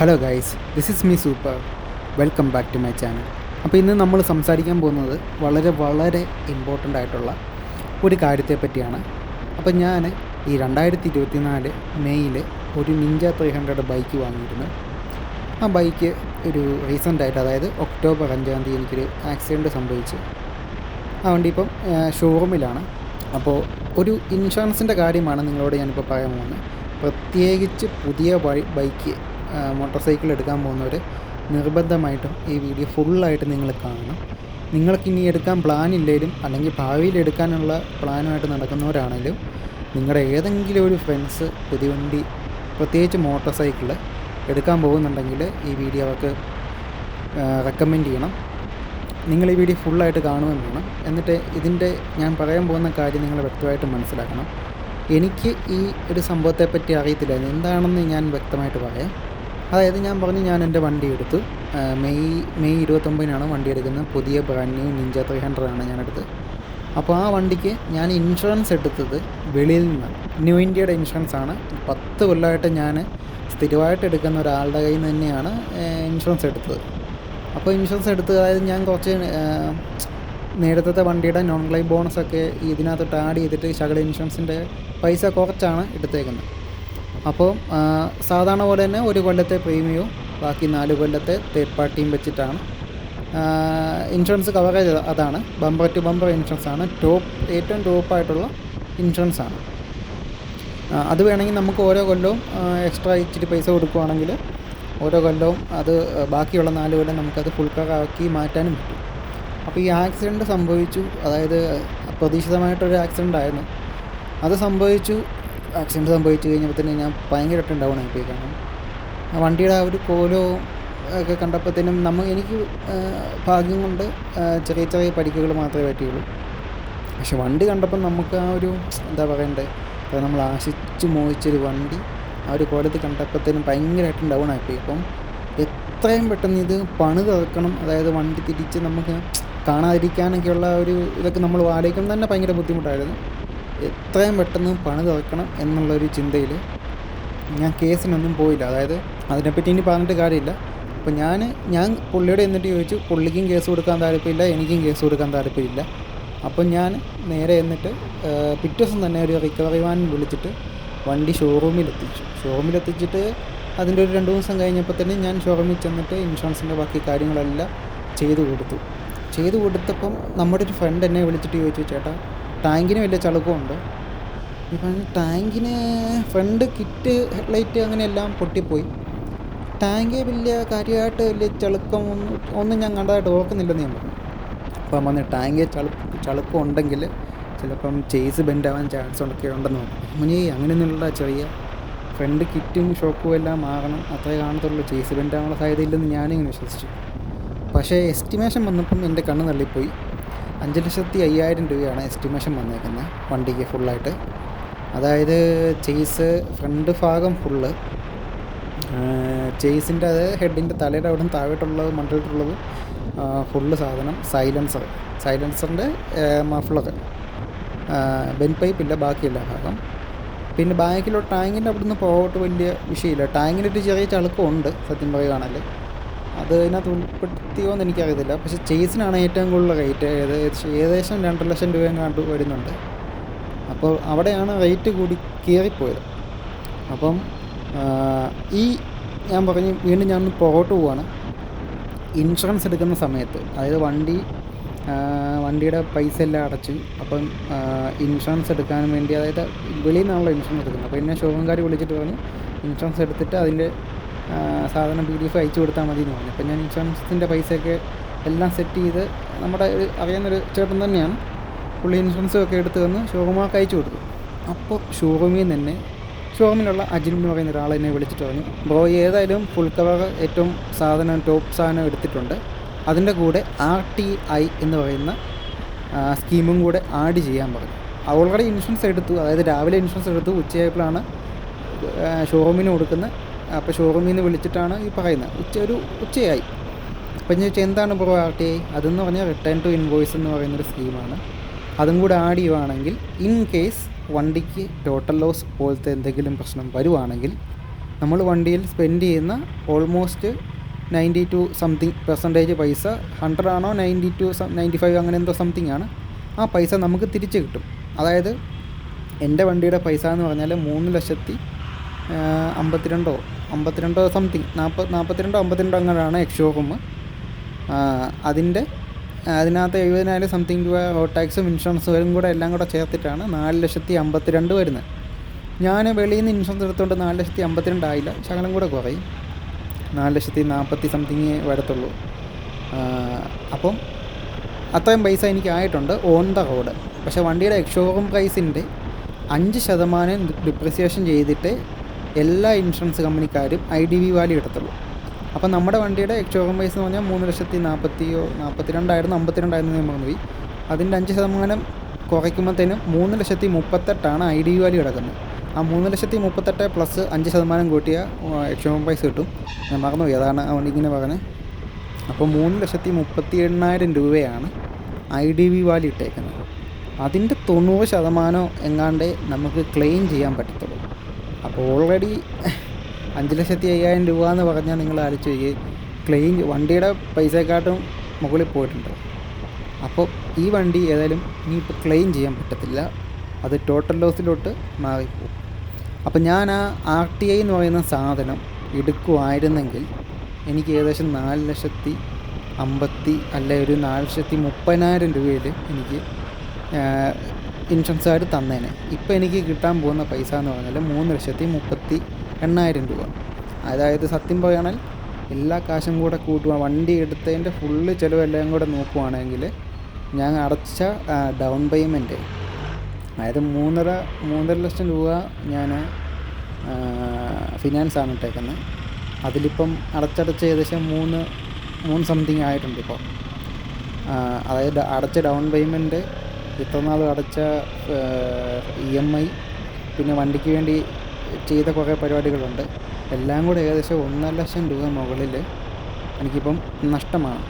Hello guys this is me super welcome back to my channel അപ്പോൾ ഇന്ന് നമ്മൾ സംസാരിക്കാൻ പോകുന്നത് വളരെ വളരെ ഇമ്പോർട്ടന്റ് ആയിട്ടുള്ള ഒരു കാര്യത്തെ പറ്റിയാണ്. അപ്പോൾ ഞാൻ ഈ രണ്ടായിരത്തി ഇരുപത്തി നാല് മെയ്യിൽ ഒരു നിഞ്ച ത്രീ ഹൺഡ്രഡ് ബൈക്ക് വാങ്ങിയിരുന്നു. ആ ബൈക്ക് ഒരു റീസന്റായിട്ട് അതായത് ഒക്ടോബർ അഞ്ചാം തീയതി എനിക്കൊരു ആക്സിഡന്റ് സംഭവിച്ചു. ആ വണ്ടി ഇപ്പം ഷോറൂമിലാണ് അപ്പോൾ ഒരു ഇൻഷുറൻസിന്റെ കാര്യമാണ് നിങ്ങളോട് ഞാനിപ്പോൾ പറയാൻ പോകുന്നത്. പ്രത്യേകിച്ച് പുതിയ ബൈക്ക് മോട്ടോർ സൈക്കിൾ എടുക്കാൻ പോകുന്നവർ നിർബന്ധമായിട്ടും ഈ വീഡിയോ ഫുള്ളായിട്ട് നിങ്ങൾ കാണണം. നിങ്ങൾക്ക് ഇനി എടുക്കാൻ പ്ലാൻ ഇല്ലെങ്കിലും അല്ലെങ്കിൽ ഭാവിയിൽ എടുക്കാനുള്ള പ്ലാനുമായിട്ട് നടക്കുന്നവരാണെങ്കിലും നിങ്ങളുടെ ഏതെങ്കിലും ഒരു ഫ്രണ്ട്സ് പുതിയ വണ്ടി പ്രത്യേകിച്ച് മോട്ടോർ സൈക്കിൾ എടുക്കാൻ പോകുന്നുണ്ടെങ്കിൽ ഈ വീഡിയോ അവർക്ക് റെക്കമെൻഡ് ചെയ്യണം. നിങ്ങൾ ഈ വീഡിയോ ഫുള്ളായിട്ട് കാണുകയും വേണം. എന്നിട്ട് ഇതിന്റെ ഞാൻ പറയാൻ പോകുന്ന കാര്യം നിങ്ങൾ വ്യക്തമായിട്ട് മനസ്സിലാക്കണം. എനിക്ക് ഈ ഒരു സംഭവത്തെപ്പറ്റി അറിയത്തില്ലായിരുന്നു. എന്താണെന്ന് ഞാൻ വ്യക്തമായിട്ട് പറയാം. അതായത് ഞാൻ പറഞ്ഞു ഞാൻ എന്റെ വണ്ടി എടുത്തു മെയ് മെയ് ഇരുപത്തൊമ്പതിനാണ് വണ്ടി എടുക്കുന്നത്. പുതിയ ബ്രാൻഡ് ന്യൂ നിഞ്ച ത്രീ ഹൺഡ്രഡാണ് ഞാൻ എടുത്തത്. അപ്പോൾ ആ വണ്ടിക്ക് ഞാൻ ഇൻഷുറൻസ് എടുത്തത് വെളിയിൽ നിന്നാണ് ന്യൂ ഇന്ത്യയുടെ ഇൻഷുറൻസ് ആണ്. പത്ത് കൊല്ലമായിട്ട് ഞാൻ സ്ഥിരമായിട്ട് എടുക്കുന്ന ഒരാളുടെ കയ്യിൽ നിന്ന് തന്നെയാണ് ഇൻഷുറൻസ് എടുത്തത്. അപ്പോൾ ഇൻഷുറൻസ് എടുത്ത് അതായത് ഞാൻ കുറച്ച് നേരത്തെ വണ്ടിയുടെ നോൺ ക്ലെയിം ബോണസൊക്കെ ഇതിനകത്തോട്ട് ആഡ് ചെയ്തിട്ട് ശകല ഇൻഷുറൻസിന്റെ പൈസ കുറച്ചാണ് എടുത്തേക്കുന്നത്. അപ്പോൾ സാധാരണ പോലെ തന്നെ ഒരു കൊല്ലത്തെ പ്രീമിയവും ബാക്കി നാല് കൊല്ലത്തെ തേർഡ് പാർട്ടിയും വെച്ചിട്ടാണ്. ഇൻഷുറൻസ് കവറേജ് അതാണ്. ബമ്പർ ടു ബമ്പർ ഇൻഷുറൻസ് ആണ്. ടോപ്പ് ഏറ്റവും ടോപ്പായിട്ടുള്ള ഇൻഷുറൻസ് ആണ്. അത് വേണമെങ്കിൽ നമുക്ക് ഓരോ കൊല്ലവും എക്സ്ട്രാ ഇച്ചിരി പൈസ കൊടുക്കുവാണെങ്കിൽ ഓരോ കൊല്ലവും അത് ബാക്കിയുള്ള നാല് കൊല്ലം നമുക്കത് ഫുൾ കവർ ആക്കി മാറ്റാനും പറ്റും. അപ്പോൾ ഈ ആക്സിഡന്റ് സംഭവിച്ചു. അതായത് അപ്രതീക്ഷിതമായിട്ടൊരു ആക്സിഡന്റ് ആയിരുന്നു. അത് സംഭവിച്ചു. ആക്സിഡന്റ് സംഭവിച്ചു കഴിഞ്ഞപ്പോൾ തന്നെ ഞാൻ ഭയങ്കരമായിട്ട് ഉണ്ടാവണം കാരണം ആ വണ്ടിയുടെ ആ ഒരു കോലോ ഒക്കെ കണ്ടപ്പോഴത്തേനും നമ്മൾ എനിക്ക് ഭാഗ്യം കൊണ്ട് ചെറിയ ചെറിയ പരിക്കുകൾ മാത്രമേ പറ്റിയുള്ളൂ. പക്ഷെ വണ്ടി കണ്ടപ്പോൾ നമുക്ക് ആ ഒരു എന്താ പറയണ്ടേ നമ്മൾ ആശിച്ച് മോഹിച്ചൊരു വണ്ടി ആ ഒരു കോലത്തിൽ കണ്ടപ്പോഴത്തേനും ഭയങ്കരമായിട്ട് ഡൗൺ ആയിപ്പോയി. അപ്പം എത്രയും പെട്ടെന്ന് ഇത് പണി തീർക്കണം. അതായത് വണ്ടി തിരിച്ച് നമുക്ക് കാണാതിരിക്കാനൊക്കെയുള്ള ഒരു ഇതൊക്കെ നമ്മൾ ആലോചിക്കുമ്പോൾ തന്നെ ഭയങ്കര ബുദ്ധിമുട്ടായിരുന്നു. എത്രയും പെട്ടെന്ന് പണി തുറക്കണം എന്നുള്ളൊരു ചിന്തയിൽ ഞാൻ കേസിനൊന്നും പോയില്ല. അതായത് അതിനെപ്പറ്റി ഇനി പറഞ്ഞിട്ട് കാര്യമില്ല. അപ്പോൾ ഞാൻ ഞാൻ പുള്ളിയോട് എന്നിട്ട് ചോദിച്ചു പുള്ളിക്കും കേസ് കൊടുക്കാൻ താല്പര്യമില്ല എനിക്കും കേസ് കൊടുക്കാൻ താല്പര്യമില്ല. അപ്പം ഞാൻ നേരെ എന്നിട്ട് പിറ്റേ ദിവസം തന്നെ ഒരു റിക്കവറി വാൻ വിളിച്ചിട്ട് വണ്ടി ഷോറൂമിൽ എത്തിച്ചിട്ട് അതിന്റെ ഒരു രണ്ട് ദിവസം കഴിഞ്ഞപ്പോൾ തന്നെ ഞാൻ ഷോറൂമിൽ ചെന്നിട്ട് ഇൻഷുറൻസിന്റെ ബാക്കി കാര്യങ്ങളെല്ലാം ചെയ്തു കൊടുത്തു. ചെയ്തു കൊടുത്തപ്പം നമ്മുടെ ഒരു ഫ്രണ്ട് എന്നെ വിളിച്ചിട്ട് ചോദിച്ചു ചേട്ടാ ടാങ്കിന് വലിയ ചളുക്കമുണ്ട് ഇപ്പം ടാങ്കിന് ഫ്രണ്ട് കിറ്റ് ഹെഡ്ലൈറ്റ് അങ്ങനെയെല്ലാം പൊട്ടിപ്പോയി. ടാങ്ക് വലിയ കാര്യമായിട്ട് വലിയ ചളുക്കം ഒന്നും ഒന്നും ഞാൻ കണ്ടതായിട്ട് ഓർക്കുന്നില്ലെന്ന് ഞാൻ പറഞ്ഞു. അപ്പം വന്ന് ടാങ്ക് ചളു ചളുക്കം ഉണ്ടെങ്കിൽ ചിലപ്പം ചേസ് ബെൻഡ് ആവാൻ ചാൻസ് ഉണ്ടൊക്കെ ഉണ്ടെന്ന് പറഞ്ഞു. മുനി അങ്ങനെയൊന്നുള്ള ചെറിയ. ഫ്രണ്ട് കിറ്റും ഷോക്കും എല്ലാം മാറണം. അത്രേ കാണത്തുള്ളൂ. ചേസ് ബെൻഡ് ആവാനുള്ള സാധ്യതയില്ലെന്ന് ഞാനിങ്ങനെ വിശ്വസിച്ചു. പക്ഷേ എസ്റ്റിമേഷൻ വന്നപ്പം എന്റെ കണ്ണ് തള്ളിപ്പോയി. അഞ്ച് ലക്ഷത്തി അയ്യായിരം രൂപയാണ് എസ്റ്റിമേഷൻ വന്നേക്കുന്നത് വണ്ടിക്ക് ഫുള്ളായിട്ട്. അതായത് ചെയ്സ് ഫ്രണ്ട് ഭാഗം ഫുള്ള്. ചെയ്സിന്റെ അത് ഹെഡിന്റെ തലയുടെ അവിടെ നിന്ന് താഴോട്ടുള്ളത് മണ്ടിലോട്ടുള്ളത് ഫുള്ള് സാധനം സൈലൻസർ സൈലൻസറിന്റെ മഫ്ളർ ബെൻ പൈപ്പ് ഇല്ല ബാക്കിയില്ല ഭാഗം. പിന്നെ ബാക്കിലുള്ള ടാങ്കിന്റെ അവിടെ നിന്ന് പോകട്ട് വലിയ വിഷയമില്ല. ടാങ്കിനൊരു ചെറിയ ചളുക്കമുണ്ട് സത്യം പറയുകയാണെങ്കിൽ. അത് അതിനകത്ത് ഉൾപ്പെടുത്തിയോ എന്ന് എനിക്കറിയത്തില്ല. പക്ഷേ ചേസിനാണ് ഏറ്റവും കൂടുതൽ റേറ്റ്. ഏകദേശം ഏകദേശം രണ്ടര ലക്ഷം രൂപ കണ്ടു വരുന്നുണ്ട്. അപ്പോൾ അവിടെയാണ് റേറ്റ് കൂടി കയറിപ്പോയത്. അപ്പം ഈ ഞാൻ പറഞ്ഞു വീണ്ടും ഞാൻ പുറകോട്ട് പോവാണ്. ഇൻഷുറൻസ് എടുക്കുന്ന സമയത്ത് അതായത് വണ്ടി വണ്ടിയുടെ പൈസ എല്ലാം അടച്ചു അപ്പം ഇൻഷുറൻസ് എടുക്കാൻ വേണ്ടി അതായത് വെളിയിൽ നിന്നാണല്ലോ ഇൻഷുറൻസ് എടുക്കുന്നത് അപ്പോൾ എന്നെ ഷോറൂംകാർ വിളിച്ചിട്ട് പറഞ്ഞു ഇൻഷുറൻസ് എടുത്തിട്ട് അതിന്റെ സാധനം പി ഡി എഫ് അയച്ചു കൊടുത്താൽ മതി എന്ന് പറഞ്ഞു. അപ്പം ഞാൻ ഇൻഷുറൻസിന്റെ പൈസയൊക്കെ എല്ലാം സെറ്റ് ചെയ്ത് നമ്മുടെ ഒരു അറിയുന്നൊരു ചേട്ടൻ തന്നെയാണ്. പുള്ളി ഇൻഷുറൻസും ഒക്കെ എടുത്ത് തന്ന് ഷോറൂമാർക്ക് അയച്ചു കൊടുത്തു. അപ്പോൾ ഷോറൂമിൽ നിന്ന് തന്നെ ഷോറൂമിലുള്ള അജിൻ എന്ന് പറയുന്ന ഒരാൾ എന്നെ വിളിച്ചിട്ട് പറഞ്ഞു ബ്രോ ഏതായാലും ഫുൾ കവർ ഏറ്റവും സാധനം ടോപ്പ് സാധനം എടുത്തിട്ടുണ്ട്. അതിന്റെ കൂടെ ആർ ടി ഐ എന്ന് പറയുന്ന സ്കീമും കൂടെ ആഡ് ചെയ്യാൻ പറഞ്ഞു. ഓൾറെഡി ഇൻഷുറൻസ് എടുത്തു. അതായത് രാവിലെ ഇൻഷുറൻസ് എടുത്തു. ഉച്ചയായപ്പോഴാണ് ഷോറൂമിന് കൊടുക്കുന്നത് അപ്പോൾ ഷോറൂമിൽ നിന്ന് വിളിച്ചിട്ടാണ് ഈ പറയുന്നത്. ഉച്ച ഒരു ഉച്ചയായി. അപ്പം ഞാൻ ചോദിച്ചാൽ എന്താണ് ബ്രോ ആർ ടി ഐ അതെന്ന് പറഞ്ഞാൽ റിട്ടേൺ ടു ഇൻവോയ്സ് എന്ന് പറയുന്നൊരു സ്കീമാണ് അതും കൂടെ ആഡ് ചെയ്യുവാണെങ്കിൽ ഇൻ കേസ് വണ്ടിക്ക് ടോട്ടൽ ലോസ് പോലത്തെ എന്തെങ്കിലും പ്രശ്നം വരുവാണെങ്കിൽ നമ്മൾ വണ്ടിയിൽ സ്പെൻഡ് ചെയ്യുന്ന almost ninety two something percentage പൈസ ഹൺഡ്രഡ് ആണോ നയന്റി ടു നയന്റി ഫൈവ് അങ്ങനെ എന്തോ സംതിങ് ആണ്. ആ പൈസ നമുക്ക് തിരിച്ച് കിട്ടും. അതായത് എന്റെ വണ്ടിയുടെ പൈസ എന്ന് പറഞ്ഞാൽ മൂന്ന് ലക്ഷത്തി അമ്പത്തിരണ്ടോ അമ്പത്തിരണ്ടോ സംതിങ് നാൽപ്പത് നാൽപ്പത്തിരണ്ടോ അമ്പത്തിരണ്ടോ അങ്ങനെയാണ് എക്സ്ഷോറൂം അതിന്റെ അതിനകത്ത് എഴുപതിനായിരം സംതിങ് രൂപ റോഡ് ടാക്സും ഇൻഷുറൻസും കൂടെ എല്ലാം കൂടെ ചേർത്തിട്ടാണ് നാല് ലക്ഷത്തി അമ്പത്തിരണ്ട് വരുന്നത്. ഞാൻ വെളിയിൽ നിന്ന് ഇൻഷുറൻസ് എടുത്തുകൊണ്ട് നാല് ലക്ഷത്തി അമ്പത്തിരണ്ടായില്ല ശകലം കൂടെ കുറയും. നാല് ലക്ഷത്തി നാൽപ്പത്തി സംതിങ് വരത്തുള്ളൂ. അപ്പം അത്രയും പൈസ എനിക്ക് ആയിട്ടുണ്ട് ഓൺ ദ റോഡ് പക്ഷേ വണ്ടിയുടെ എക്സ്ഷോറൂം പ്രൈസിന്റെ അഞ്ച് ശതമാനം ഡിപ്രിസിയേഷൻ ചെയ്തിട്ട് എല്ലാ ഇൻഷുറൻസ് കമ്പനിക്കാരും ഐ ഡി വി വാല്യൂ എടുത്തുള്ളൂ അപ്പോൾ നമ്മുടെ വണ്ടിയുടെ എക്സ്ഷോറൂം പ്രൈസ് എന്ന് പറഞ്ഞാൽ മൂന്ന് ലക്ഷത്തി നാൽപ്പത്തിയോ നാൽപ്പത്തിരണ്ടായിരുന്നു അമ്പത്തിരണ്ടായിരുന്നു നമ്മൾ പോയി അതിന്റെ അഞ്ച് ശതമാനം കുറയ്ക്കുമ്പോഴത്തേനും മൂന്ന് ലക്ഷത്തി മുപ്പത്തെട്ടാണ് ഐ ഡി വി വാല്യൂ കിടക്കുന്നത്. ആ മൂന്ന് ലക്ഷത്തി മുപ്പത്തെട്ട് പ്ലസ് അഞ്ച് ശതമാനം കൂട്ടിയ എക്സ്ഷോറൂം പ്രൈസ് കിട്ടും. ഞാൻ മറന്നുപോയി അതാണ് അതുകൊണ്ട് ഇങ്ങനെ പറഞ്ഞത് അപ്പോൾ മൂന്ന് ലക്ഷത്തി മുപ്പത്തി എണ്ണായിരം രൂപയാണ് ഐ ഡി വി വാല്യൂ ഇട്ടേക്കുന്നത്. അതിന്റെ തൊണ്ണൂറ് ശതമാനം എങ്ങാണ്ടേ നമുക്ക് ക്ലെയിം ചെയ്യാൻ പറ്റത്തുള്ളൂ. അപ്പോൾ ഓൾറെഡി അഞ്ച് ലക്ഷത്തി അയ്യായിരം രൂപ എന്ന് പറഞ്ഞാൽ നിങ്ങൾ ആലോചിച്ച് നോക്കി ക്ലെയിം വണ്ടിയുടെ പൈസയെക്കാട്ടും മുകളിൽ പോയിട്ടുണ്ട്. അപ്പോൾ ഈ വണ്ടി ഏതായാലും ഇനിയിപ്പോൾ ക്ലെയിം ചെയ്യാൻ പറ്റത്തില്ല. അത് ടോട്ടൽ ലോസിലോട്ട് മാറിപ്പോകും. അപ്പോൾ ഞാൻ ആ ആർ ടി ഐ എന്ന് പറയുന്ന സാധനം എടുക്കുമായിരുന്നെങ്കിൽ എനിക്ക് ഏകദേശം നാല് ലക്ഷത്തി അമ്പത്തി അല്ലെ ഒരു നാല് ലക്ഷത്തി മുപ്പതിനായിരം രൂപയിൽ എനിക്ക് ഇൻഷുറൻസുകാർ തന്നേനെ. ഇപ്പോൾ എനിക്ക് കിട്ടാൻ പോകുന്ന പൈസ എന്ന് പറഞ്ഞാൽ മൂന്ന് ലക്ഷത്തി മുപ്പത്തി എണ്ണായിരം രൂപ. അതായത് സത്യം പറയുകയാണെങ്കിൽ എല്ലാ കാശും കൂടെ കൂട്ടുക വണ്ടി എടുത്തതിന്റെ ഫുള്ള് ചിലവെല്ലാം കൂടെ നോക്കുവാണെങ്കിൽ ഞാൻ അടച്ച ഡൗൺ പേയ്മെന്റ് അതായത് മൂന്നര മൂന്നര ലക്ഷം രൂപ ഞാൻ ഫിനാൻസാണ് ഇട്ടേക്കുന്നത് അതിലിപ്പം അടച്ചടച്ച് ഏകദേശം മൂന്ന് മൂന്ന് സംതിങ് ആയിട്ടുണ്ട് ഇപ്പോൾ അതായത് അടച്ച ഡൗൺ പേയ്മെന്റ് ഇത്ര നാൾ അടച്ച ഇ എം ഐ പിന്നെ വണ്ടിക്ക് വേണ്ടി ചെയ്ത കുറേ പരിപാടികളുണ്ട്. എല്ലാം കൂടെ ഏകദേശം ഒന്നര ലക്ഷം രൂപ മുകളിൽ എനിക്കിപ്പം നഷ്ടമാണ്.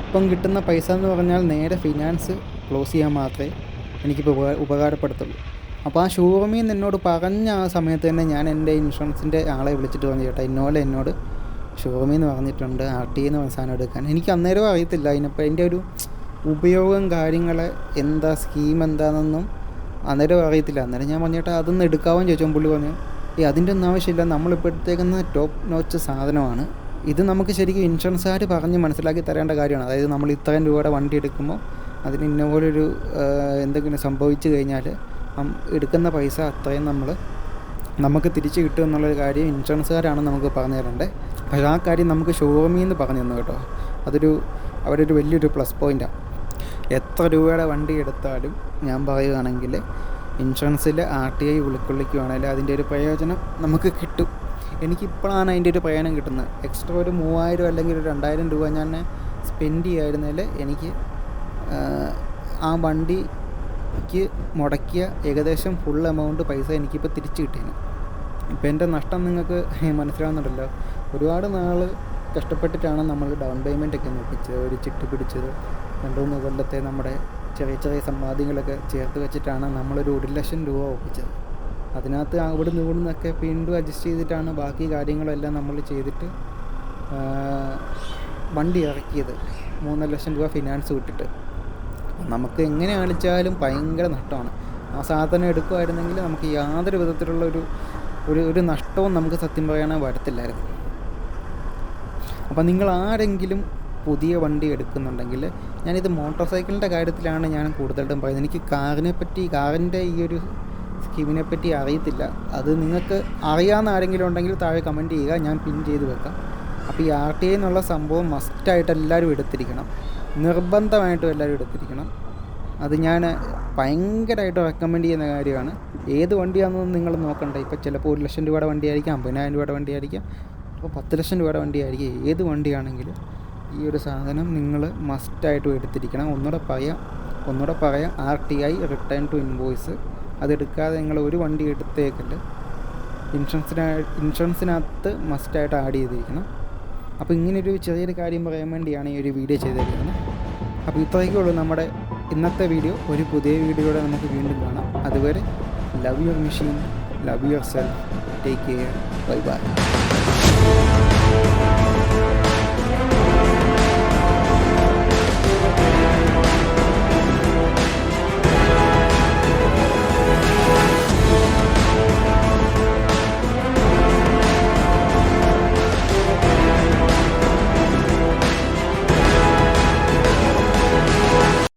ഇപ്പം കിട്ടുന്ന പൈസ എന്ന് പറഞ്ഞാൽ നേരെ ഫിനാൻസ് ക്ലോസ് ചെയ്യാൻ മാത്രമേ എനിക്കിപ്പോൾ ഉപകാര ഉപകാരപ്പെടുത്തുള്ളൂ. അപ്പോൾ ആ ഷോറൂമിൽ നിന്ന് എന്നോട് പറഞ്ഞ ആ സമയത്ത് തന്നെ ഞാൻ എന്റെ ഇൻഷുറൻസിന്റെ ആളെ വിളിച്ചിട്ട് പറഞ്ഞു ചേട്ടാ ഇന്നോലെ എന്നോട് ഷോറൂമിൽ നിന്ന് പറഞ്ഞിട്ടുണ്ട് ആർ ടി എന്ന് പറഞ്ഞ സാധനം എടുക്കാൻ. എനിക്ക് അന്നേരം അറിയത്തില്ല. അതിനിപ്പോൾ എന്റെ ഒരു ഉപയോഗം കാര്യങ്ങൾ എന്താ സ്കീം എന്താണെന്നൊന്നും അന്നേരം അറിയത്തില്ല. അന്നേരം ഞാൻ പറഞ്ഞിട്ട് അതൊന്ന് എടുക്കാമെന്ന് ചോദിച്ചോ പുള്ളി പറഞ്ഞു ഈ അതിന്റെ ഒന്നും ആവശ്യമില്ല. നമ്മളിപ്പോൾ എടുത്തേക്കുന്ന ടോപ്പ് നോച്ച് സാധനമാണ്. ഇത് നമുക്ക് ശരിക്കും ഇൻഷുറൻസുകാർ പറഞ്ഞ് മനസ്സിലാക്കി തരേണ്ട കാര്യമാണ്. അതായത് നമ്മൾ ഇത്രയും രൂപയുടെ വണ്ടി എടുക്കുമ്പോൾ അതിന് ഇന്ന പോലൊരു എന്തെങ്കിലും സംഭവിച്ചു കഴിഞ്ഞാൽ എടുക്കുന്ന പൈസ അത്രയും നമ്മൾ നമുക്ക് തിരിച്ചു കിട്ടും എന്നുള്ളൊരു കാര്യം ഇൻഷുറൻസുകാരാണ് നമുക്ക് പറഞ്ഞു തരേണ്ടത് പക്ഷേ ആ കാര്യം നമുക്ക് ഷോറൂമിൽ നിന്ന് പറഞ്ഞു തന്നു കേട്ടോ. അതൊരു അവിടെ ഒരു വലിയൊരു പ്ലസ് പോയിന്റാണ് എത്ര രൂപയുടെ വണ്ടി എടുത്താലും ഞാൻ പറയുകയാണെങ്കിൽ ഇൻഷുറൻസിൽ ആർ ടി ഐ ഉൾക്കൊള്ളിക്കുകയാണെങ്കിൽ അതിന്റെ ഒരു പ്രയോജനം നമുക്ക് കിട്ടും. എനിക്കിപ്പോഴാണ് അതിന്റെ ഒരു പ്രയോജനം കിട്ടുന്നത്. എക്സ്ട്രാ ഒരു മൂവായിരം അല്ലെങ്കിൽ ഒരു രണ്ടായിരം രൂപ ഞാൻ സ്പെൻഡ് ചെയ്യായിരുന്നതിൽ എനിക്ക് ആ, വണ്ടിക്ക് മുടക്കിയ ഏകദേശം ഫുൾ എമൗണ്ട് പൈസ എനിക്കിപ്പോൾ തിരിച്ചു കിട്ടിയിരുന്നു. ഇപ്പം എന്റെ നഷ്ടം നിങ്ങൾക്ക് മനസ്സിലാവുന്നുണ്ടല്ലോ. ഒരുപാട് നാൾ കഷ്ടപ്പെട്ടിട്ടാണ് നമ്മൾ ഡൗൺ പേയ്മെന്റ് ഒക്കെ നോക്കിച്ചത്. ഒരു ചിട്ടി പിടിച്ചത് രണ്ട് മൂന്ന് കൊല്ലത്തെ നമ്മുടെ ചെറിയ ചെറിയ സമ്പാദ്യങ്ങളൊക്കെ ചേർത്ത് വെച്ചിട്ടാണ് നമ്മളൊരു ഒരു ലക്ഷം രൂപ ഒപ്പിച്ചത് അതിനകത്ത് അവിടെ നിന്ന് ഇവിടെ നിന്നൊക്കെ വീണ്ടും അഡ്ജസ്റ്റ് ചെയ്തിട്ടാണ് ബാക്കി കാര്യങ്ങളെല്ലാം നമ്മൾ ചെയ്തിട്ട് വണ്ടി ഇറക്കിയത്. മൂന്നര ലക്ഷം രൂപ ഫിനാൻസ് വിട്ടിട്ട്. നമുക്ക് എങ്ങനെ അടിച്ചാലും ഭയങ്കര നഷ്ടമാണ്. ആ സാധനം എടുക്കുമായിരുന്നെങ്കിൽ നമുക്ക് യാതൊരു വിധത്തിലുള്ള ഒരു ഒരു ഒരു നഷ്ടവും നമുക്ക് സത്യം പറയാനേ വരത്തില്ലായിരുന്നു. അപ്പം നിങ്ങൾ ആരെങ്കിലും പുതിയ വണ്ടി എടുക്കുന്നുണ്ടെങ്കിൽ ഞാനിത് മോട്ടോർ സൈക്കിളിന്റെ കാര്യത്തിലാണ് ഞാൻ കൂടുതലായിട്ടും പറയുന്നത്. എനിക്ക് കാറിനെ പറ്റി കാറിന്റെ ഈ ഒരു സ്കീമിനെ പറ്റി അറിയത്തില്ല. അത് നിങ്ങൾക്ക് അറിയാവുന്ന ആരെങ്കിലും ഉണ്ടെങ്കിൽ താഴെ കമന്റ് ചെയ്യുക. ഞാൻ പിൻ ചെയ്ത് വെക്കാം. അപ്പോൾ ഈ ആർ ടി ഐ എന്നുള്ള സംഭവം മസ്റ്റായിട്ട് എല്ലാവരും എടുത്തിരിക്കണം. നിർബന്ധമായിട്ടും എല്ലാവരും എടുത്തിരിക്കണം. അത് ഞാൻ ഭയങ്കരമായിട്ട് റെക്കമെൻഡ് ചെയ്യുന്ന കാര്യമാണ്. ഏത് വണ്ടിയാണെന്നൊന്നും നിങ്ങൾ നോക്കണ്ട. ഇപ്പോൾ ചിലപ്പോൾ ഒരു ലക്ഷം രൂപയുടെ വണ്ടിയായിരിക്കാം അമ്പതിനായിരം രൂപയുടെ വണ്ടിയായിരിക്കാം അപ്പോൾ പത്ത് ലക്ഷം രൂപയുടെ വണ്ടിയായിരിക്കും. ഏത് വണ്ടിയാണെങ്കിലും ഈ ഒരു സാധനം നിങ്ങൾ മസ്റ്റായിട്ടും എടുത്തിരിക്കണം. ഒന്നുകൂടെ പറയാം. ഒന്നുകൂടെ പറയാം. R T I return to invoice അതെടുക്കാതെ നിങ്ങൾ ഒരു വണ്ടി എടുത്തേക്കല്ല ഇൻഷുറൻസിന ഇൻഷുറൻസിനകത്ത് മസ്റ്റായിട്ട് ആഡ് ചെയ്തിരിക്കണം. അപ്പോൾ ഇങ്ങനൊരു ചെറിയൊരു കാര്യം പറയാൻ വേണ്ടിയാണ് ഈ ഒരു വീഡിയോ ചെയ്തിരിക്കുന്നത് അപ്പോൾ ഇത്രയൊക്കെ ഉള്ളൂ നമ്മുടെ ഇന്നത്തെ വീഡിയോ ഒരു പുതിയ വീഡിയോയുടെ നമുക്ക് വീണ്ടും കാണാം. അതുവരെ love your machine love yourself take care bye bye